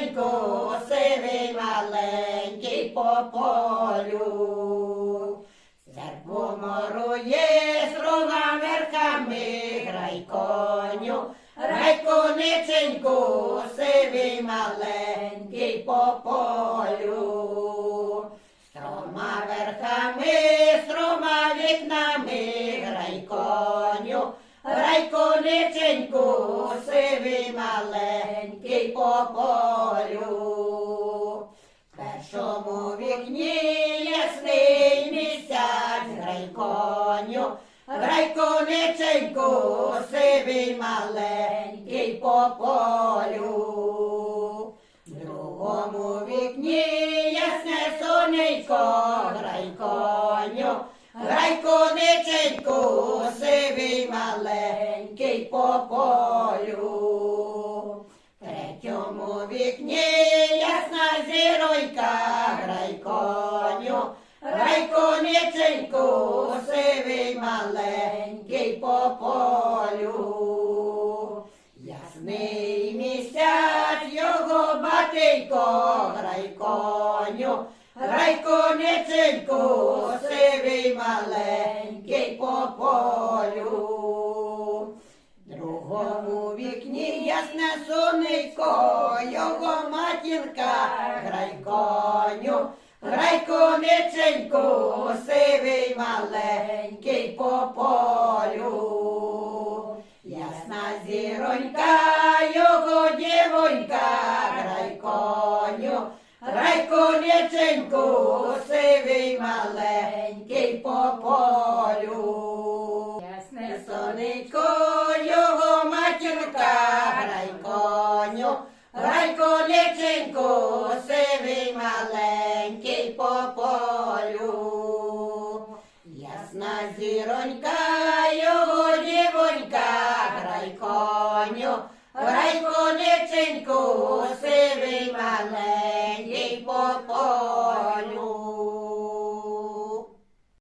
Синько, сивий маленький по полю, Зербо морує з рога верхами, грай коню, грай кониченьку, сивий маленький по полю. Рай Райкониченьку, сивий маленький по полю. Першому вікні ясний місяць райконю, конеченько, сивий маленький по полю. Другому вікні ясне сонечко, Грай райкониченьку по полю. Третьому вікні ясна зіронька, грай коню, грай конеченьку, сивий маленький по полю. Ясний місяць його батенько, грай коню, грай конеченьку, сивий маленький по полю. Вікні ясне сонечко, його матінка, грай коню, грай конеченьку, сивий маленький по полю. Ясна зіронька, його дівонька, грай коню, грай конеченьку, сивий маленький по полю. Ясне Сонечко, доню, райко личинку, сивий маленький по полю. Ясна зіронька, його дівонька, грай коню, райко личинку, сивий маленький по полю.